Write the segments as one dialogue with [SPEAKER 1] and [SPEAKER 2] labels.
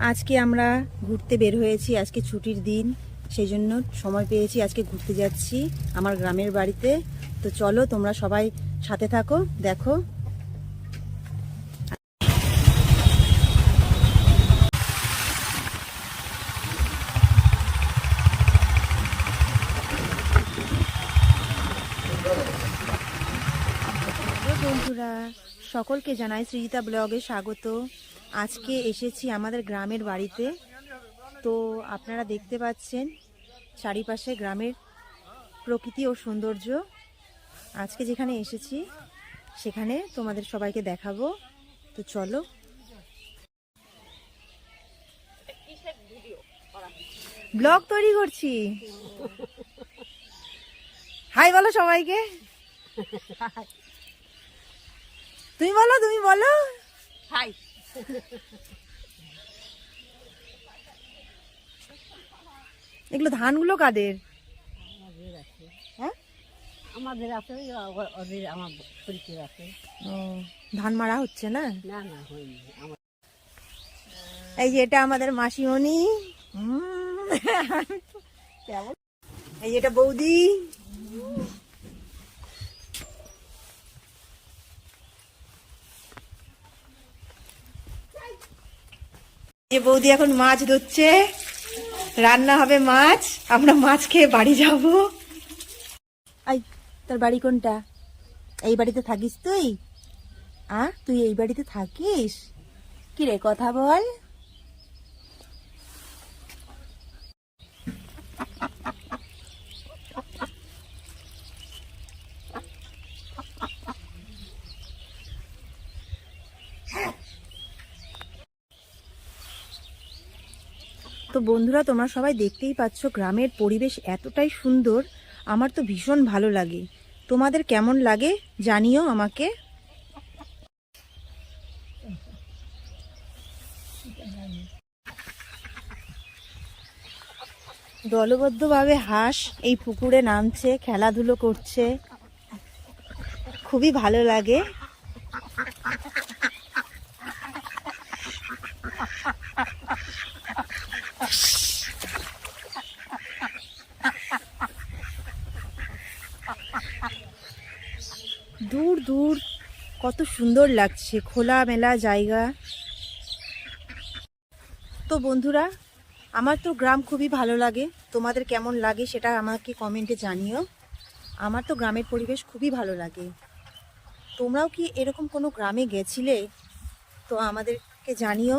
[SPEAKER 1] আজকে আমরা ঘুরতে বের হয়েছি, আজকে ছুটির দিন সেই জন্য সময় পেয়েছি আজকে ঘুরতে যাচ্ছি আমার গ্রামের বাড়িতে। তো চলো তোমরা সবাই সাথে থাকো, দেখো। বন্ধুরা, সকলকে জানাই সৃজিতা ব্লগে স্বাগত। আজকে এসেছি আমাদের গ্রামের বাড়িতে। তো আপনারা দেখতে পাচ্ছেন চারিপাশে গ্রামের প্রকৃতি ও সৌন্দর্য। আজকে যেখানে এসেছি সেখানে তোমাদের সবাইকে দেখাবো। তো চলো। ব্লগ তৈরি করছি। হাই বলো সবাইকে। তুমি বলো তুমি বলো।
[SPEAKER 2] হাই।
[SPEAKER 1] এগুলো ধানগুলো কাদের? হ্যাঁ
[SPEAKER 2] আমাদের আছে ওদের আমার পরিচয় আছে।
[SPEAKER 1] ধান মারা হচ্ছে না?
[SPEAKER 2] না না হয়নি।
[SPEAKER 1] এই যে এটা আমাদের মাসিমণি। এই যে এটা বৌদি। যে বৌদি এখন মাছ ধরছে। রান্না হবে মাছ। আমরা মাছ খেয়ে বাড়ি যাব। আই, তোর বাড়ি কোনটা? এই বাড়িতে থাকিস তুই? আ, তুই এই বাড়িতে থাকিস? কি রে কথা বল। তো বন্ধুরা, তোমরা সবাই দেখতেই পাচ্ছ গ্রামের পরিবেশ এতটাই সুন্দর। আমার তো ভীষণ ভালো লাগে। তোমাদের কেমন লাগে জানিও আমাকে। দলবদ্ধভাবে হাঁস এই পুকুরে নামছে, খেলাধুলো করছে। খুবই ভালো লাগে। দূর দূর। কত সুন্দর লাগছে খোলা মেলা জায়গা। তো বন্ধুরা, আমার তো গ্রাম খুবই ভালো লাগে। তোমাদের কেমন লাগে সেটা আমাকে কমেন্টে জানিও। আমার তো গ্রামের পরিবেশ খুবই ভালো লাগে। তোমরাও কি এরকম কোনো গ্রামে গেছিলে? তো আমাদেরকে জানিও।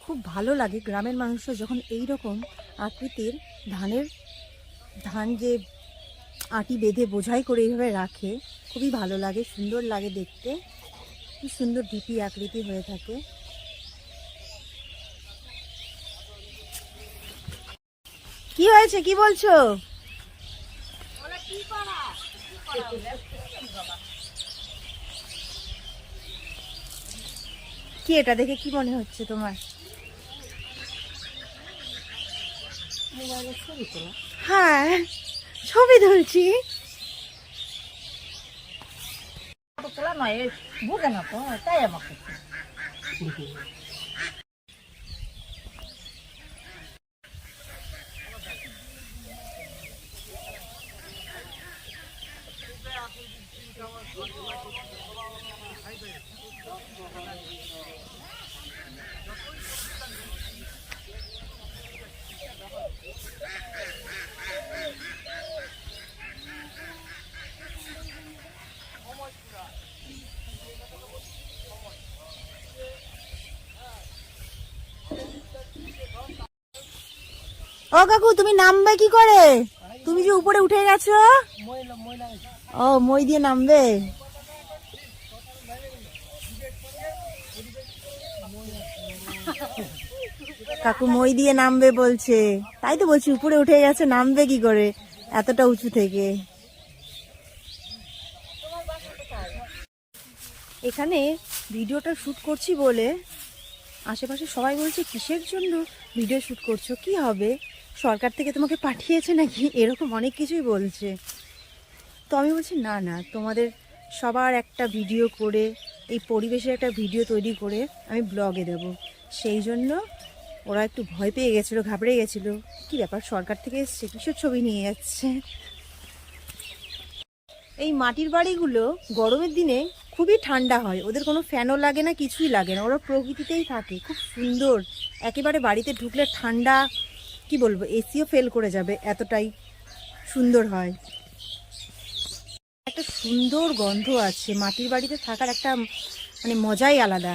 [SPEAKER 1] খুব ভালো লাগে গ্রামের মানুষরা যখন এই রকম আকৃতির ধানের ধান যে আটি বেঁধে বোঝাই করে এইভাবে রাখে, খুবই ভালো লাগে, সুন্দর লাগে দেখতে। খুব সুন্দর ডিপি আকৃতি হয়ে থাকে। কি হয়েছে? কি বলছো? কি এটা দেখে কি মনে হচ্ছে তোমার? হ্যাঁ ছবি তুলছি।
[SPEAKER 2] তোলা নয় বুঝে না তো, তাই আমাকে।
[SPEAKER 1] ও কাকু তুমি নামবে কি করে? তুমি যে উপরে উঠে গেছো? ও, মই দিয়ে নামবে। কাকু মই দিয়ে নামবে বলছে। তাই তো বলছি, উপরে উঠে গেছে, নামবে কি করে? এতটা উঁচু থেকে। এখানে ভিডিওটা শুট করছি বলে আশেপাশে সবাই বলছে, কিসের জন্য ভিডিও শুট করছ? কি হবে? সরকার থেকে তোমাকে পাঠিয়েছে নাকি? এরকম অনেক কিছুই বলছে। তো আমি বলছি, না না, তোমাদের সবার একটা ভিডিও করে, এই পরিবেশের একটা ভিডিও তৈরি করে আমি ব্লগে দেব। সেই জন্য ওরা একটু ভয় পেয়ে গেছিল, ঘাবড়ে গেছিল। কি ব্যাপার, সরকার থেকে এসছে? কিসের ছবি নিয়ে যাচ্ছে? এই মাটির বাড়িগুলো গরমের দিনে খুবই ঠান্ডা হয়। ওদের কোনো ফ্যানও লাগে না, কিছুই লাগে না। ওরা প্রকৃতিতেই থাকে। খুব সুন্দর। একেবারে বাড়িতে ঢুকলে ঠান্ডা কি বলব এসিও ফেল করে যাবে, এতটাই সুন্দর হয়। একটা সুন্দর গন্ধ আছে, মাটির বাড়িতে থাকার একটা মানে মজাই আলাদা।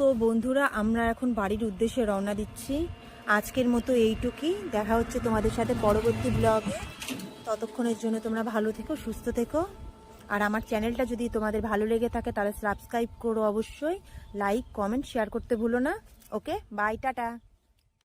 [SPEAKER 1] তো বন্ধুরা, আমরা এখন বাড়ির উদ্দেশ্যে রওনা দিচ্ছি। আজকের মতো এইটুকুই। দেখা হচ্ছে তোমাদের সাথে পরবর্তী ব্লগ ততক্ষণের জন্য তোমরা ভালো থেকো, সুস্থ থেকো। আর আমার চ্যানেলটা যদি তোমাদের ভালো লেগে থাকে, তাহলে সাবস্ক্রাইব করো অবশ্যই। লাইক কমেন্ট শেয়ার করতে ভুলো না। Okay bye tata.